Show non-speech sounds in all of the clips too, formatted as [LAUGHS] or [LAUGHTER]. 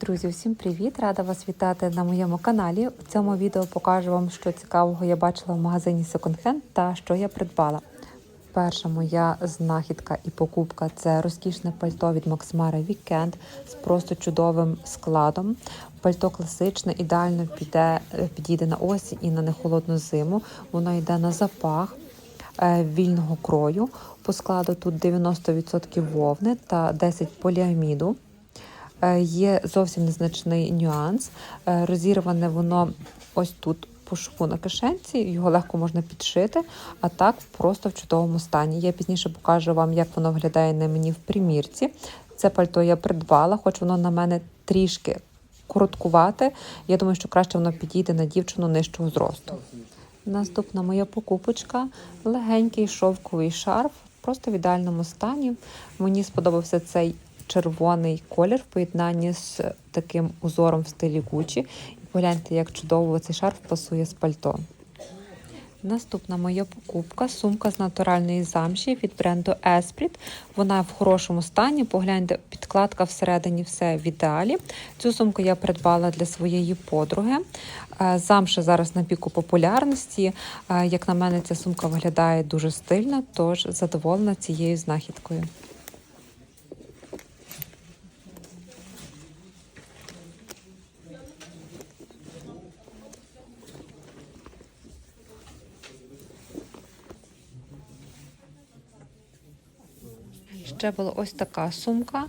Друзі, всім привіт! Рада вас вітати на моєму каналі. В цьому відео покажу вам, що цікавого я бачила в магазині Second Hand та що я придбала. Перша моя знахідка і покупка це розкішне пальто від Максмара Weekend з просто чудовим складом. Пальто класичне, ідеально піде, підійде на осінь і на нехолодну зиму. Воно йде на запах е, вільного крою. По складу тут 90% вовни та 10 поліаміду. Е, Є зовсім незначний нюанс. Е, Розірване воно ось тут по шву на кишенці, його легко можна підшити, а так просто в чудовому стані. Я пізніше покажу вам, як воно виглядає на мені в примірці. Це пальто я придбала, хоч воно на мене трішки короткувате. Я думаю, що краще воно підійде на дівчину нижчого зросту. Наступна моя покупочка легенький шовковий шарф, просто в ідеальному стані. Мені сподобався цей червоний колір в поєднанні з таким узором в стилі Gucci. І погляньте, як чудово цей шарф пасує з пальто. Наступна моя покупка сумка з натуральної замші від бренду Esprit. Вона в хорошому стані. Погляньте, підкладка всередині все в ідеалі. Цю сумку я придбала для своєї подруги. Е, Замша зараз на піку популярності. Е, Як на мене, ця сумка виглядає дуже стильно, тож задоволена цією знахідкою. Ще була ось така сумка,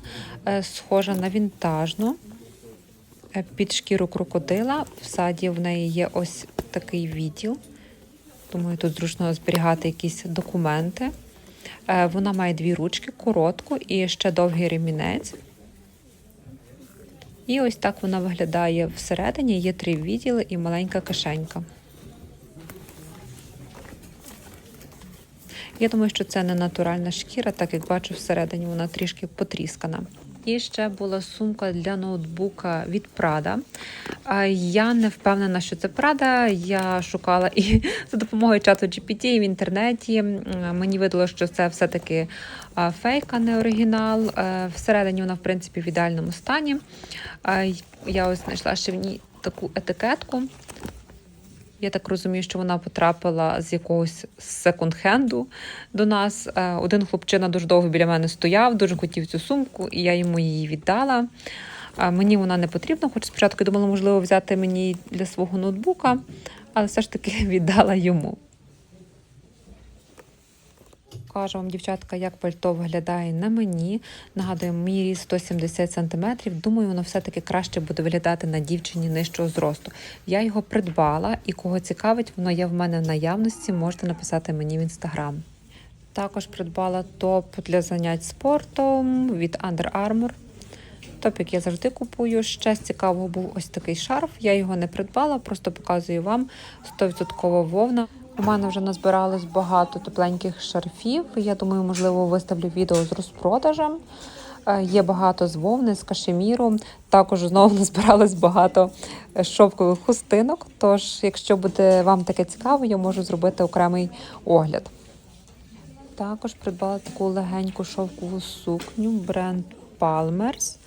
е, схожа на вінтажну. Е, Під шкіру крокодила. В саді в неї є ось такий відділ. Думаю, тут зручно зберігати якісь документи. Е, Вона має дві ручки, коротку і ще довгий ремінець. І ось так вона виглядає всередині. Є три відділи і маленька кишенька. Я думаю, що це не натуральна шкіра, так як бачу всередині вона трішки потріскана. І ще була сумка для ноутбука від Prada. Я не впевнена, що це Prada. Я шукала і [LAUGHS] за допомогою чату GPT і в інтернеті. Мені видало, що це все-таки фейк, а не оригінал. Е, Всередині вона, в принципі, в ідеальному стані. Я ось знайшла ще в ній таку етикетку. Я так розумію, що вона потрапила з якогось секонд-хенду до нас. Е, Один хлопчина дуже довго біля мене стояв, дуже хотів цю сумку, і я йому її віддала. Мені вона не потрібна, хоч спочатку я думала, можливо, взяти мені для свого ноутбука, але все ж таки [LAUGHS] віддала йому. Покажу вам, дівчатка, як пальто виглядає на мені. Нагадую, мій ріст 170 см. Думаю, воно все-таки краще буде виглядати на дівчині нижчого зросту. Я його придбала, і кого цікавить, воно є в мене в наявності. Можете написати мені в інстаграм. Також придбала топ для занять спортом від Under Armour. Топ, як я завжди купую. Ще з цікавого був ось такий шарф. Я його не придбала, просто показую вам 100% вовна. У мене вже назбиралось багато тепленьких шарфів. Я думаю, можливо, виставлю відео з розпродажем. Е, Є багато з вовни, з кашеміру. Також знову [LAUGHS] назбиралось багато е, шовкових хустинок. Тож, якщо буде вам таке цікаво, я можу зробити окремий огляд. Також придбала таку легеньку шовкову сукню бренд Palmers.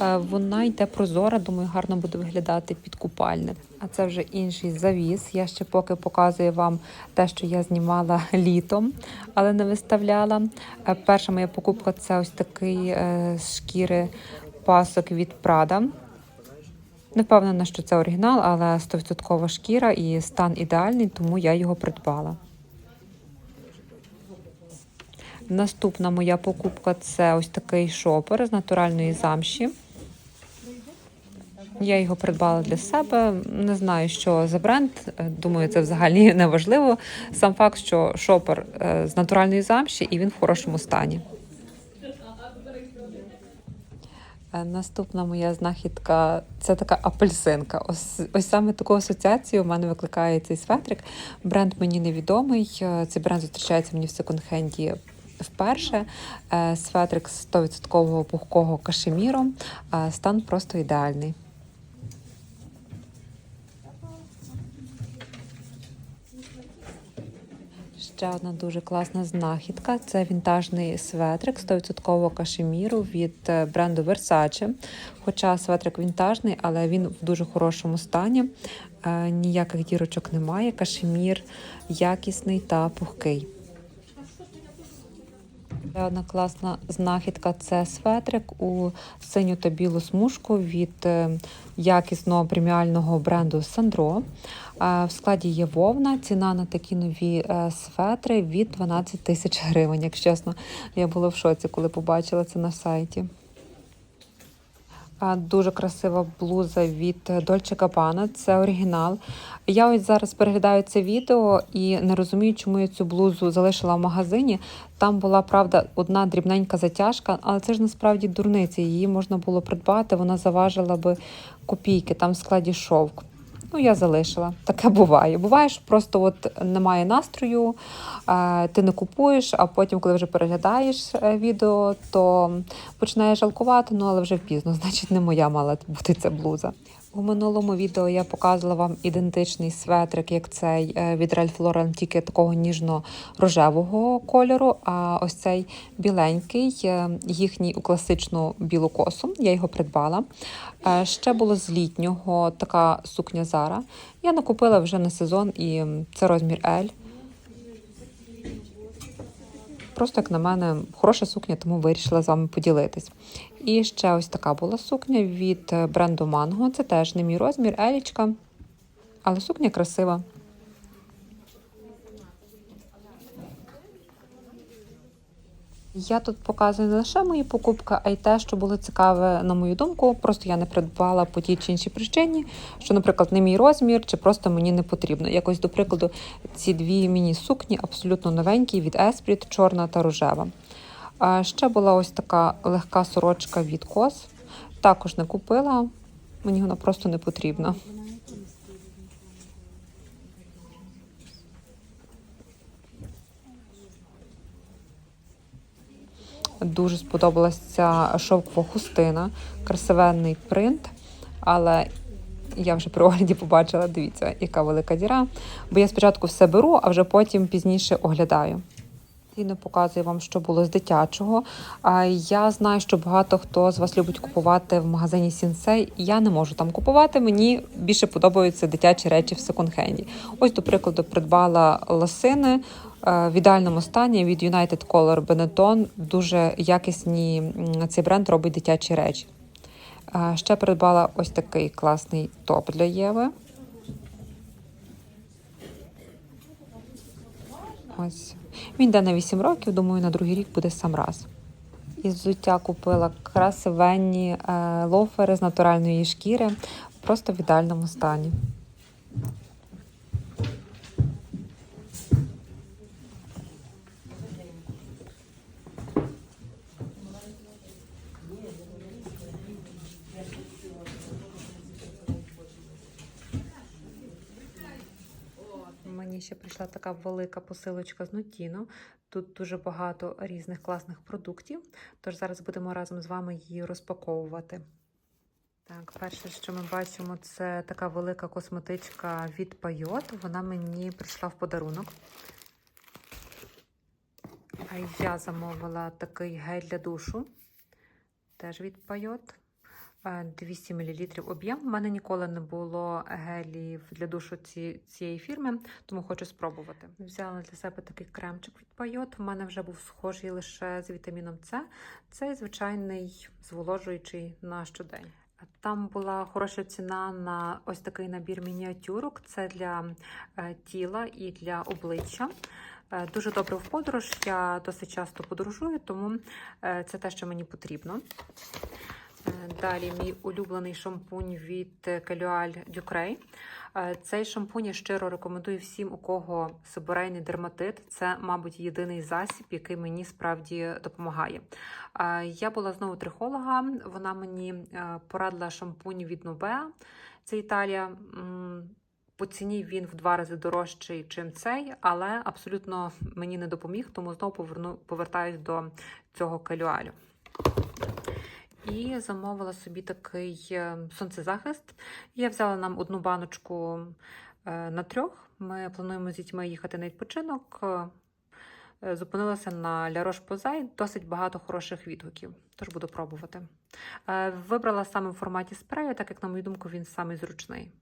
Е, Вона йде прозора, думаю, гарно буде виглядати під купальник. А це вже інший завіс. Я ще поки показую вам те, що я знімала [LAUGHS] літом, але не виставляла. Е, Перша моя покупка це ось такий е, з шкіри пасок від Prada. Не впевнена, що це оригінал, але 100% шкіра і стан ідеальний, тому я його придбала. Наступна моя покупка це ось такий шопер з натуральної замші. Я його придбала для себе. Не знаю, що за бренд. Е, Думаю, це взагалі [LAUGHS] не важливо. Сам факт, що шопер е, з натуральної замші і він в хорошому стані. Е, Наступна моя знахідка це така апельсинка. Ось, ось саме таку асоціацію у мене викликає цей светрик. Бренд мені невідомий. Цей бренд зустрічається мені в секонд-хенді вперше. Светрик з 100% пухкого кашеміру. Е, Стан просто ідеальний. Ще одна дуже класна знахідка це вінтажний светрик 100% кашеміру від е, бренду Versace. Хоча светрик вінтажний, але він в дуже хорошому стані. Е, Ніяких дірочок немає. Кашемір якісний та пухкий. Ще одна класна знахідка це светрик у синю та білу смужку від е, якісного преміального бренду Сандро. В складі є вовна. Ціна на такі нові е, светри від 12 тисяч гривень. Якщо чесно, я була в шоці, коли побачила це на сайті. Дуже красива блуза від Dolce Gabbana, це оригінал. Я ось зараз переглядаю це відео і не розумію, чому я цю блузу залишила в магазині. Там була, правда, одна дрібненька затяжка, але це ж насправді дурниця. Її можна було придбати, вона заважила би копійки, там в складі шовк. Ну, я залишила. Таке буває. Буває, що просто от немає настрою, е, ти не купуєш, а потім, коли вже переглядаєш е, відео, то починаєш жалкувати, ну але вже пізно, [LAUGHS] значить, не моя мала бути ця блуза. У минулому відео я показувала вам ідентичний светрик, як цей е, від Ralph Lauren, тільки такого ніжно-рожевого кольору. А ось цей біленький, е, їхній у класичну білу косу. Я його придбала. Е, Ще було з літнього така сукня Зара. Я накупила вже на сезон, і це розмір L. Просто, як на мене, хороша сукня, тому вирішила з вами поділитись. І ще ось така була сукня від е, бренду Mango. Це теж не мій розмір, елічка, але сукня красива. Я тут показую не лише мої покупки, а й те, що було цікаве, на мою думку. Просто я не придбала по тій чи іншій причині, що, наприклад, не мій розмір, чи просто мені не потрібно. Якось, до прикладу, ці дві міні-сукні абсолютно новенькі від Esprit, чорна та рожева. А ще була ось така легка сорочка від кос. Також не купила, мені вона просто не потрібна. Дуже сподобалася ця шовкова хустина, красивенний принт, але я вже при огляді побачила, дивіться, яка велика діра. Бо я спочатку все беру, а вже потім пізніше оглядаю. І не показую вам, що було з дитячого. А я знаю, що багато хто з вас любить купувати в магазині Сінсей. Я не можу там купувати. Мені більше подобаються дитячі речі в секонд-хенді. Ось, до прикладу, придбала лосини е, в ідеальному стані від United Color Benetton. Дуже якісні цей бренд робить дитячі речі. Е, Ще придбала ось такий класний топ для Єви. Ось. Він йде на 8 років, думаю, на другий рік буде сам раз. Із взуття купила красивенні е, лофери з натуральної шкіри, просто в ідеальному стані. Мені ще прийшла така велика посилочка з Нутіно. Тут дуже багато різних класних продуктів. Тож зараз будемо разом з вами її розпаковувати. Так, перше, що ми бачимо, це така велика косметичка від Пайот. Вона мені прийшла в подарунок. А я замовила такий гель для душу. Теж від Пайот. 200 мл об'єм. У мене ніколи не було гелів для душу ці, цієї фірми, тому хочу спробувати. Взяла для себе такий кремчик від Пайот. У мене вже був схожий лише з вітаміном С. Це звичайний зволожуючий на щодень. Там була хороша ціна на ось такий набір мініатюрок. Це для е, тіла і для обличчя. Е, Дуже добре в подорож. Я досить часто подорожую, тому е, це те, що мені потрібно. Далі мій улюблений шампунь від Дюкрей. Е, Цей шампунь я щиро рекомендую всім, у кого сиборейний дерматит. Це, мабуть, єдиний засіб, який мені справді допомагає. Е, Я була знову трихолога. Вона мені е, порадила шампунь від Нубеа. Це Італія. По ціні він в два рази дорожчий, чим цей, але абсолютно мені не допоміг, тому знову поверну, повертаюсь до цього калюалю. І замовила собі такий е, сонцезахист. Я взяла нам одну баночку е, на трьох. Ми плануємо з дітьми їхати на відпочинок. Е, Зупинилася на Лярош Roche-Posay, досить багато хороших відгуків, тож буду пробувати. Вибрала саме в форматі спрею, так як, на мою думку, він самий зручний.